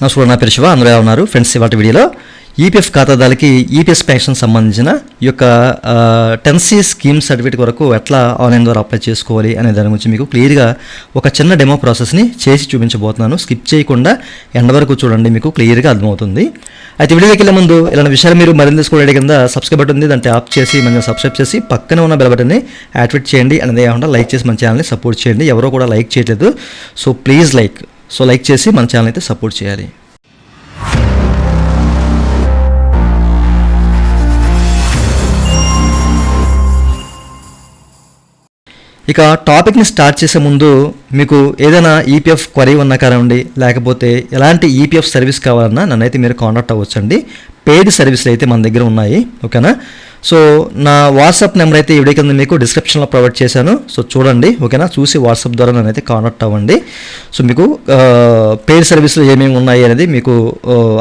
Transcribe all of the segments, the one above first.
నమస్కారం నా పేరు శివ అందరూ ఉన్నారు ఫ్రెండ్స్ ఇవాటి వీడియోలో ఈపీఎఫ్ ఖాతాదారులకి ఈపీఎస్ పెన్షన్ సంబంధించిన ఈ యొక్క టెన్సీ స్కీమ్ సర్టిఫికేట్ వరకు ఎట్లా ఆన్లైన్ ద్వారా అప్లై చేసుకోవాలి అనే దాని గురించి మీకు క్లియర్గా ఒక చిన్న డెమో ప్రాసెస్ని చేసి చూపించబోతున్నాను. స్కిప్ చేయకుండా ఎండ వరకు చూడండి మీకు క్లియర్గా అర్థమవుతుంది. అయితే వీడియోకి వెళ్ళే ముందు ఇలాంటి విషయాలు మీరు మరింత తెలుసుకోవడం కింద సబ్స్క్రైబ్ బటన్ ఉంది. దాన్ని ఆప్ చేసి మంచిగా సబ్స్క్రైబ్ చేసి పక్కన ఉన్న బెల్ బటన్ని యాక్టివేట్ చేయండి. అనేది కాకుండా లైక్ చేసి మన ఛానల్ని సపోర్ట్ చేయండి. ఎవరో కూడా లైక్ చేయట్లేదు. So please like so like చేసి మన ఛానల్ అయితే సపోర్ట్ చేయాలి. ఇక టాపిక్ని స్టార్ట్ చేసే ముందు మీకు ఏదైనా ఈపీఎఫ్ క్వరీ ఉన్నా కానివ్వండి లేకపోతే ఎలాంటి ఈపీఎఫ్ సర్వీస్ కావాలన్నా నన్నైతే మీరు కాంటాక్ట్ అవ్వచ్చండి. పెయిడ్ సర్వీసులు అయితే మన దగ్గర ఉన్నాయి ఓకేనా సో నా వాట్సాప్ నెంబర్ అయితే ఇవిడే కింద మీకు డిస్క్రిప్షన్లో ప్రొవైడ్ చేశాను. సో చూడండి ఓకేనా? చూసి వాట్సాప్ ద్వారా నేనైతే కాంటాక్ట్ అవ్వండి. సో మీకు పెయిడ్ సర్వీసులు ఏమేమి ఉన్నాయి అనేది మీకు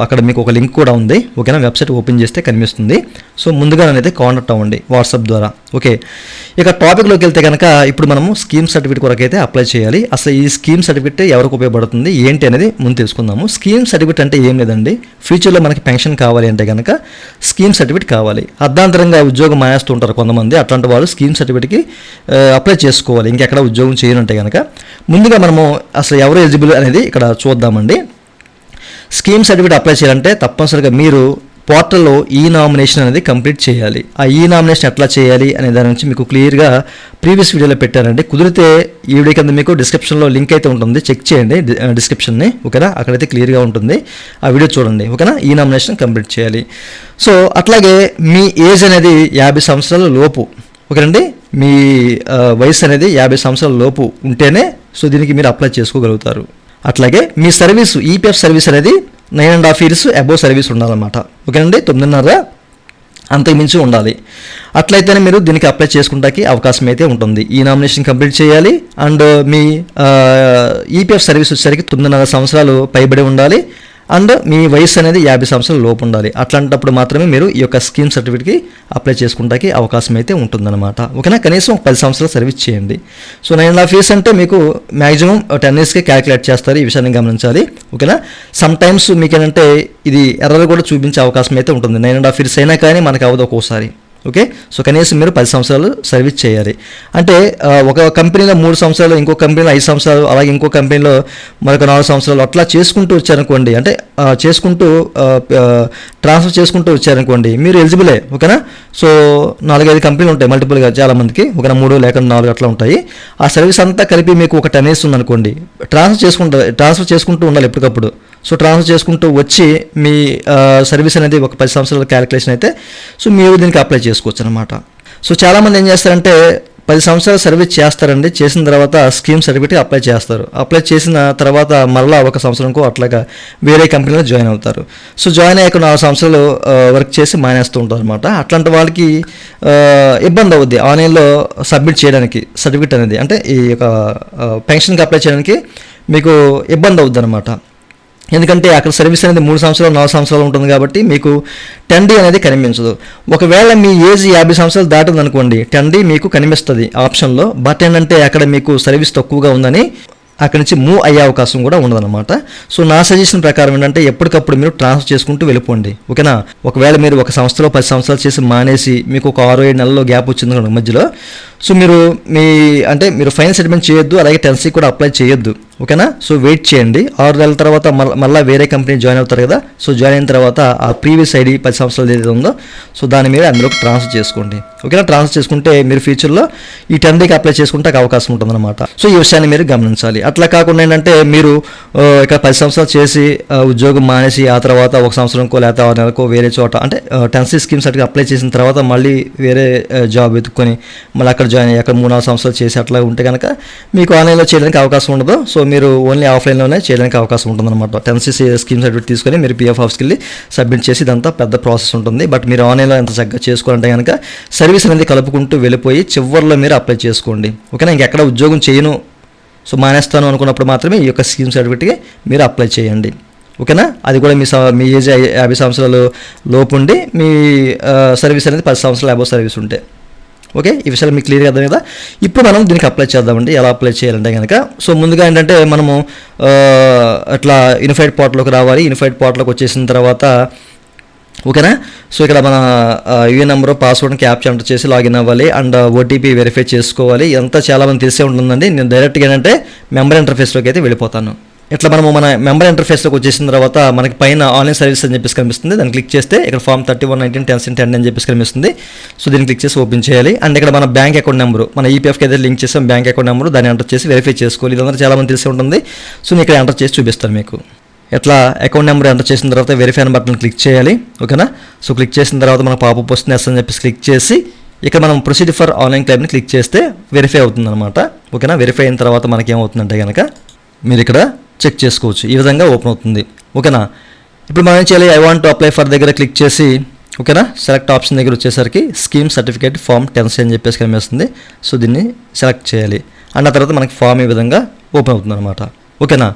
అక్కడ మీకు ఒక లింక్ కూడా ఉంది. ఓకేనా? వెబ్సైట్ ఓపెన్ చేస్తే కనిపిస్తుంది. సో ముందుగా నేనైతే కాంటాక్ట్ అవ్వండి వాట్సాప్ ద్వారా. ఓకే. ఇక టాపిక్లోకి వెళ్తే కనుక ఇప్పుడు మనము స్కీమ్ సర్టిఫికేట్ కొరకు అయితే అప్లై చేయాలి. అసలు ఈ స్కీమ్ సర్టిఫికేట్ ఎవరికి ఉపయోగపడుతుంది? ఏంటి అనేది ముందు తెలుసుకుందాము. స్కీమ్ సర్టిఫికేట్ అంటే ఏం లేదండి. ఫ్యూచర్లో మనకి పెన్షన్ కావాలి అంటే కనుక స్కీమ్ సర్టిఫికేట్ కావాలి. అర్ధాంతరంగా ఉద్యోగం మానేస్తుంటారు కొంతమంది. అట్లాంటి వాళ్ళు స్కీమ్ సర్టిఫికేట్కి అప్లై చేసుకోవాలి. ఇంకెక్కడ ఉద్యోగం చేయనంటే కనుక ముందుగా మనము అసలు ఎవరు ఎలిజిబుల్ అనేది ఇక్కడ చూద్దామండి. స్కీమ్ సర్టిఫికేట్ అప్లై చేయాలంటే తప్పనిసరిగా మీరు పోర్టల్లో ఈ నామినేషన్ అనేది కంప్లీట్ చేయాలి. ఆ ఈ నామినేషన్ ఎట్లా చేయాలి అనే దాని నుంచి మీకు క్లియర్గా ప్రీవియస్ వీడియోలో పెట్టారండి. కుదిరితే ఈ వీడియో కింద మీకు డిస్క్రిప్షన్లో లింక్ అయితే ఉంటుంది. చెక్ చేయండి డిస్క్రిప్షన్ని ఓకేనా? అక్కడైతే క్లియర్గా ఉంటుంది. ఆ వీడియో చూడండి ఓకేనా? ఈ నామినేషన్ కంప్లీట్ చేయాలి. సో అట్లాగే మీ ఏజ్ అనేది యాభై సంవత్సరాల లోపు ఓకేనండి? మీ వయసు అనేది యాభై సంవత్సరాల లోపు ఉంటేనే సో దీనికి మీరు అప్లై చేసుకోగలుగుతారు. అట్లాగే మీ సర్వీస్ ఈపీఎఫ్ సర్వీస్ అనేది nine and half years above service ఉండాలన్నమాట. ఓకేనండి? తొమ్మిదిన్నర అంతకుమించి ఉండాలి. అట్లయితేనే మీరు దీనికి అప్లై చేసుకుంటానికి అవకాశం అయితే ఉంటుంది. ఈ నామినేషన్ కంప్లీట్ చేయాలి. అండ్ మీ ఈపీఎఫ్ సర్వీస్ వచ్చేసరికి తొమ్మిదిన్నర సంవత్సరాలు పైబడి ఉండాలి. అండ్ మీ వయసు అనేది యాభై సంవత్సరాల లోపు ఉండాలి. అట్లాంటప్పుడు మాత్రమే మీరు ఈ యొక్క స్కీమ్ సర్టిఫికేట్కి అప్లై చేసుకుంటానికి అవకాశం అయితే ఉంటుందన్నమాట. ఓకేనా? కనీసం ఒక పది సంవత్సరాలు సర్వీస్ చేయండి. So nine and half years అంటే మీకు మ్యాక్సిమం టెన్ ఇయర్స్కి క్యాలిక్యులేట్ చేస్తారు ఈ విషయాన్ని గమనించాలి. ఓకేనా? సమ్ టైమ్స్ మీకు ఏంటంటే ఇది ఎర్రలు కూడా చూపించే అవకాశం అయితే ఉంటుంది. నైన్ అండ్ హాఫ్ ఇయర్స్ అయినా కానీ మనకు అవ్వదు ఒక్కోసారి. ఓకే? సో కనీసం మీరు పది సంవత్సరాలు సర్వీస్ చేయాలి. అంటే ఒక కంపెనీలో మూడు సంవత్సరాలు ఇంకో కంపెనీలో ఐదు సంవత్సరాలు అలాగే ఇంకో కంపెనీలో మరొక నాలుగు సంవత్సరాలు అట్లా చేసుకుంటూ వచ్చారనుకోండి అంటే చేసుకుంటూ ట్రాన్స్ఫర్ చేసుకుంటూ వచ్చారనుకోండి మీరు ఎలిజిబులే ఓకేనా? సో నాలుగైదు కంపెనీలు ఉంటాయి మల్టిపుల్గా చాలా మందికి ఒక మూడు లేక నాలుగు అట్లా ఉంటాయి. ఆ సర్వీస్ అంతా కలిపి మీకు ఒక టెన్ ఇయర్స్ ఉందనుకోండి ట్రాన్స్ఫర్ చేసుకుంటారు ట్రాన్స్ఫర్ చేసుకుంటూ ఉండాలి ఎప్పటికప్పుడు. సో ట్రాన్స్ఫర్ చేసుకుంటూ వచ్చి మీ సర్వీస్ అనేది ఒక పది సంవత్సరాల క్యాలిక్యులేషన్ అయితే సో మీరు దీనికి అప్లై చేసుకోవచ్చు అనమాట సో చాలామంది ఏం చేస్తారంటే పది సంవత్సరాలు సర్వీస్ చేస్తారండి చేసిన తర్వాత స్కీమ్ సర్టిఫికేట్ అప్లై చేస్తారు. అప్లై చేసిన తర్వాత మరలా ఒక సంవత్సరంకు అట్లాగా వేరే కంపెనీలో జాయిన్ అవుతారు. సో జాయిన్ అయ్యాక నాలుగు సంవత్సరాలు వర్క్ చేసి మానేస్తూ ఉంటారు అనమాట అట్లాంటి వాళ్ళకి ఇబ్బంది అవుద్ది ఆన్లైన్లో సబ్మిట్ చేయడానికి సర్టిఫికేట్ అనేది. అంటే ఈ యొక్క పెన్షన్కి అప్లై చేయడానికి మీకు ఇబ్బంది అవుద్ది అనమాట ఎందుకంటే అక్కడ సర్వీస్ అనేది మూడు సంవత్సరాలు నాలుగు సంవత్సరాలు ఉంటుంది కాబట్టి మీకు టెన్ డీ అనేది కనిపించదు. ఒకవేళ మీ ఏజ్ యాభై సంవత్సరాలు దాటింది అనుకోండి టెన్ డీ మీకు కనిపిస్తుంది ఆప్షన్లో. బట్ ఏంటంటే అక్కడ మీకు సర్వీస్ తక్కువగా ఉందని అక్కడి నుంచి మూవ్ అయ్యే అవకాశం కూడా ఉండదన్నమాట. సో నా సజెషన్ ప్రకారం ఏంటంటే ఎప్పటికప్పుడు మీరు ట్రాన్స్ఫర్ చేసుకుంటూ వెళ్ళిపోండి. ఓకేనా? ఒకవేళ మీరు ఒక సంవత్సరంలో పది సంవత్సరాలు చేసి మానేసి మీకు ఒక ఆరు ఏడు నెలల్లో గ్యాప్ వచ్చింది మధ్యలో. సో మీరు మీ అంటే మీరు ఫైన్ సెటిల్మెంట్ చేయొద్దు అలాగే టెన్సీ కూడా అప్లై చేయొద్దు. ఓకేనా? సో వెయిట్ చేయండి. ఆరు నెలల తర్వాత మళ్ళీ మళ్ళీ వేరే కంపెనీ జాయిన్ అవుతారు కదా? సో జాయిన్ అయిన తర్వాత ఆ ప్రీవియస్ ఐడి పది సంవత్సరాలు ఏదైతే ఉందో సో దాని మీద అందులోకి ట్రాన్స్ఫర్ చేసుకోండి. ఓకేనా? ట్రాన్స్ఫర్ చేసుకుంటే మీరు ఫ్యూచర్లో ఈ టెన్ డేకి అప్లై చేసుకుంటే అవకాశం ఉంటుందన్నమాట. సో ఈ విషయాన్ని మీరు గమనించాలి. అట్లా కాకుండా ఏంటంటే మీరు ఇక్కడ పది సంవత్సరాలు చేసి ఉద్యోగం మానేసి ఆ తర్వాత ఒక సంవత్సరంకో లేకపోతే ఆరు నెలకో వేరే చోట అంటే టెన్సీ స్కీమ్స్ అట్లా అప్లై చేసిన తర్వాత మళ్ళీ వేరే జాబ్ వెతుక్కొని మళ్ళీ అక్కడ జాయిన్ అయ్యి అక్కడ మూడు నాలుగు సంవత్సరాలు చేసి అట్లా ఉంటే కనుక మీకు ఆన్లైన్లో చేయడానికి అవకాశం ఉండదు. సో మీరు ఓన్లీ ఆఫ్లైన్లోనే చేయడానికి అవకాశం ఉంటుందన్నమాట. టెన్సీ స్కీమ్ సర్టిఫికేట్ తీసుకొని మీరు పిఎఫ్ ఆఫీస్కి వెళ్ళి సబ్మిట్ చేసి ఇదంతా పెద్ద ప్రాసెస్ ఉంటుంది. బట్ మీరు ఆన్లైన్లో ఎంత చక్కగా చేసుకోవాలంటే కనుక సర్వీస్ అనేది కలుపుకుంటూ వెళ్ళిపోయి చివరిలో మీరు అప్లై చేసుకోండి. ఓకేనా ఇంకెక్కడ ఉద్యోగం చేయను. సో మానేస్తాను అనుకున్నప్పుడు మాత్రమే ఈ యొక్క స్కీమ్ సర్టిఫికేట్కి మీరు అప్లై చేయండి. ఓకేనా అది కూడా మీ స- మీ ఏజ్ యాభై సంవత్సరాలు లోపు ఉండి మీ సర్వీస్ అనేది పది సంవత్సరాలు యాభై సర్వీస్ ఉంటే. ఓకే? ఈ విషయాలు మీకు క్లియర్గా అర్థం కదా ఇప్పుడు మనం దీనికి అప్లై చేద్దామండి. ఎలా అప్లై చేయాలంటే కనుక సో ముందుగా ఏంటంటే మనము అట్లా యూనిఫైడ్ పోర్టల్లోకి రావాలి. యూనిఫైడ్ పోర్టల్లోకి వచ్చేసిన తర్వాత ఓకేనా? సో ఇక్కడ మన యూఏ నెంబర్ పాస్వర్డ్ని క్యాప్చర్ ఎంటర్ చేసి లాగిన్ అవ్వాలి. అండ్ ఓటీపీ వెరిఫై చేసుకోవాలి. ఎంత చాలా మంది తెలిసే ఉంటుందండి. నేను డైరెక్ట్గా ఏంటంటే మెంబర్ ఇంటర్ఫేస్లోకి అయితే వెళ్ళిపోతాను. ఇట్లా మనము మన మెంబర్ ఇంటర్ఫేస్లోకి వచ్చేసిన తర్వాత మనకి పైన ఆన్లైన్ సర్వీస్ అని చెప్పేసి కనిపిస్తుంది. దాన్ని క్లిక్ చేస్తే ఇక్కడ form thirty one nineteen ten ten అని చెప్పేసి కనిపిస్తుంది. సో దీన్ని క్లిక్ చేసి ఓపెన్ చేయాలి. అండ్ ఇక్కడ మన బ్యాంక్ అకౌంట్ నెంబర్ మన ఈపీఎఫ్కి అయితే లింక్ చేసాం బ్యాంక్ అకౌంట్ నెంబర్ దాన్ని ఎంటర్ చేసి వెరిఫై చేసుకోవాలి. ఇదంతా చాలా మంది తెలిసి ఉంటుంది. సో నేను ఇక్కడ ఎంటర్ చేసి చూపిస్తాను మీకు. ఎట్లా అకౌంట్ నెంబర్ ఎంటర్ చేసిన తర్వాత వెరిఫై అని బటన్ క్లిక్ చేయాలి. ఓకేనా? సో క్లిక్ చేసిన తర్వాత మన పాపప్ వస్తుంది ఎస్ అని చెప్పేసి క్లిక్ చేసి ఇక్కడ మనం ప్రొసీడ్ ఫర్ ఆన్లైన్ క్లైమ్ని క్లిక్ చేస్తే వెరిఫై అవుతుందన్నమాట. ఓకేనా? వెరిఫై అయిన తర్వాత మనకి ఏమవుతుందంటే కనుక మీరు ఇక్కడ చెక్ చేసుకోవచ్చు. ఈ విధంగా ఓపెన్ అవుతుంది. ఓకేనా? ఇప్పుడు మనం ఏం చేయాలి? I want to apply for దగ్గర క్లిక్ చేసి ఓకేనా? సెలెక్ట్ ఆప్షన్ దగ్గర వచ్చేసరికి స్కీమ్ సర్టిఫికేట్ ఫామ్ టెన్సీ అని చెప్పేసి కనిపిస్తుంది. సో దీన్ని సెలెక్ట్ చేయాలి. అండ్ ఆ తర్వాత మనకి ఫామ్ ఈ విధంగా ఓపెన్ అవుతుంది అనమాట ఓకేనా?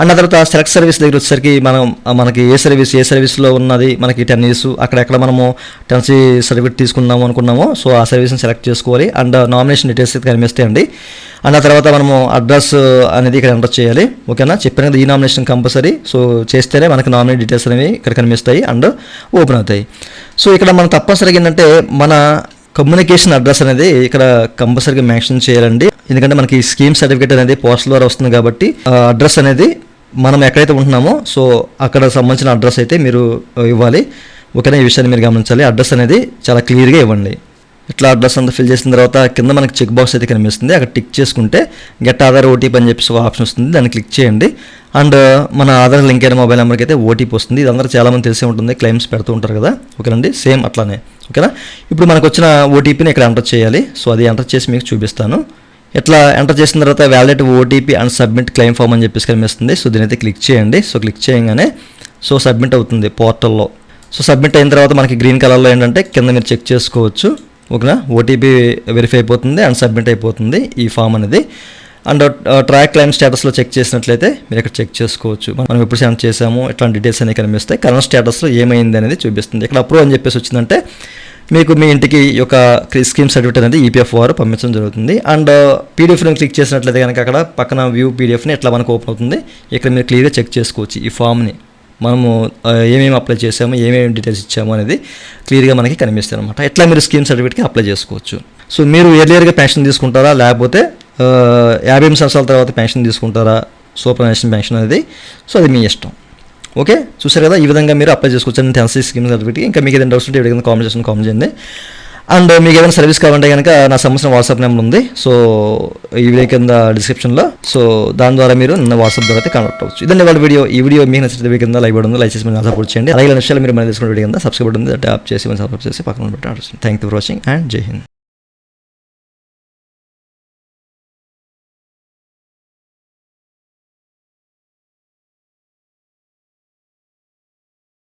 అండ్ తర్వాత సెలెక్ట్ సర్వీస్ దగ్గర వచ్చేసరికి మనం మనకి ఏ సర్వీస్ ఏ సర్వీస్లో ఉన్నది మనకి టెన్ ఇయర్స్ అక్కడెక్కడ మనము టెన్సీ సర్టిఫికేట్ తీసుకుందాము అనుకున్నామో సో ఆ సర్వీస్ని సెలెక్ట్ చేసుకోవాలి. అండ్ నామినేషన్ డీటెయిల్స్ అయితే కనిపిస్తాయండి. అండ్ ఆ తర్వాత మనము అడ్రస్ అనేది ఇక్కడ ఎంటర్ చేయాలి. ఓకేనా చెప్పిన కదా ఈ నామినేషన్ కంపల్సరీ సో చేస్తేనే మనకి నామినేట్ డీటెయిల్స్ అనేవి ఇక్కడ కనిపిస్తాయి అండ్ ఓపెన్ అవుతాయి. సో ఇక్కడ మనం తప్పనిసరిగా ఏంటంటే మన కమ్యూనికేషన్ అడ్రస్ అనేది ఇక్కడ కంపల్సరీగా మెన్షన్ చేయాలండి. ఎందుకంటే మనకి స్కీమ్ సర్టిఫికేట్ అనేది పోస్టల్ ద్వారా వస్తుంది కాబట్టి అడ్రస్ అనేది మనం ఎక్కడైతే ఉంటున్నామో సో అక్కడ సంబంధించిన అడ్రస్ అయితే మీరు ఇవ్వాలి. ఓకేనా ఈ విషయాన్ని మీరు గమనించాలి. అడ్రస్ అనేది చాలా క్లియర్గా ఇవ్వండి. ఇట్లా అడ్రస్ అంతా ఫిల్ చేసిన తర్వాత కింద మనకి చెక్ బాక్స్ అయితే కనిపిస్తుంది. అక్కడ టిక్ చేసుకుంటే గెట్ ఆధార్ ఓటీపీ అని చెప్పేసి ఒక ఆప్షన్ వస్తుంది. దాన్ని క్లిక్ చేయండి. అండ్ మన ఆధార్ లింక్ అయిన మొబైల్ నెంబర్కి అయితే ఓటీపీ వస్తుంది. ఇది అందరూ చాలామంది తెలిసే ఉంటుంది. క్లెయిమ్స్ పెడుతూ ఉంటారు కదా. ఓకేనండి సేమ్ అట్లానే. ఓకేనా ఇప్పుడు మనకు వచ్చిన ఓటీపీని ఇక్కడ ఎంటర్ చేయాలి. సో అది ఎంటర్ చేసి మీకు చూపిస్తాను. ఇట్లా ఎంటర్ చేసిన తర్వాత validate OTP and submit claim form అని చెప్పేసి కనిపిస్తుంది. సో దీని అయితే క్లిక్ చేయండి. సో క్లిక్ చేయగానే సో సబ్మిట్ అవుతుంది పోర్టల్లో సో సబ్మిట్ అయిన తర్వాత మనకి గ్రీన్ కలర్లో ఏంటంటే కింద మీరు చెక్ చేసుకోవచ్చు. ఓకేనా? ఓటీపీ వెరిఫై అయిపోతుంది అండ్ సబ్మిట్ అయిపోతుంది ఈ ఫామ్ అనేది. అండ్ ట్రాక్ క్లైమ్ స్టేటస్లో చెక్ చేసినట్లయితే మీరు ఇక్కడ చెక్ చేసుకోవచ్చు. మనం ఎప్పుడు సెండ్ చేసాము ఇట్లాంటి డీటెయిల్స్ అనేవి కనిపిస్తాయి. కరెంట్ స్టేటస్లో ఏమైంది అనేది చూపిస్తుంది. ఇక్కడ అప్రూవ్ అని చెప్పేసి వచ్చిందంటే మీకు మీ ఇంటికి ఒక యొక్క స్కీమ్ సర్టిఫికేట్ అనేది ఈపీఎఫ్ వారు పంపించడం జరుగుతుంది. అండ్ పీడిఎఫ్ని క్లిక్ చేసినట్లయితే కనుక అక్కడ పక్కన వ్యూ పీడిఎఫ్ని ఎట్లా మనకు ఓపెన్ అవుతుంది ఇక్కడ మీరు క్లియర్గా చెక్ చేసుకోవచ్చు ఈ ఫామ్ని మనము ఏమేమి అప్లై చేసాము ఏమేమి డీటెయిల్స్ ఇచ్చాము అనేది క్లియర్గా మనకి కనిపిస్తుంది అనమాట ఎట్లా మీరు స్కీమ్ సర్టిఫికేట్కి అప్లై చేసుకోవచ్చు. సో మీరు ఎర్లియర్గా పెన్షన్ తీసుకుంటారా? లేకపోతే యాభై ఎనిమిది సంవత్సరాల తర్వాత పెన్షన్ తీసుకుంటారా? సూపర్ నేషన్ పెన్షన్ అనేది. సో అది మీ ఇష్టం. ఓకే? చూసారు కదా ఈ విధంగా మీరు అప్లై చేసుకోవచ్చు. అని టెన్సీ స్కీమ్ ఇంకా మీకు ఏదైనా డౌట్స్ ఉంటే ఇక్కడ కామెంట్ చేసిన కామెంట్ చేయండి. అండ్ మీకు ఏదైనా సర్వీస్ కావాలంటే కనుక నా సంబంధించిన వాట్సాప్ నెంబర్ ఉంది. సో ఈ వీడియో కింద డిస్క్రిప్షన్లో సో దాని ద్వారా మీరు నా వాట్సాప్ ద్వారా అయితే కనెక్ట్ అవ్వచ్చు. ఇదండి వాళ్ళ వీడియో ఈ వీడియో మీకు నచ్చితే వీడియో కింద లైక్ ఉంది లైక్ చేసి మీరు సపోర్ట్ చేయండి. అలాగే విషయాలు మీరు మన తీసుకున్న వీడియో కింద సబ్స్క్రైబ్ ఉంది ట్యాప్ చేసి మనం సబ్స్క్రైబ్ చేసి పక్కన పెట్టి thank you for watching and జై హింద్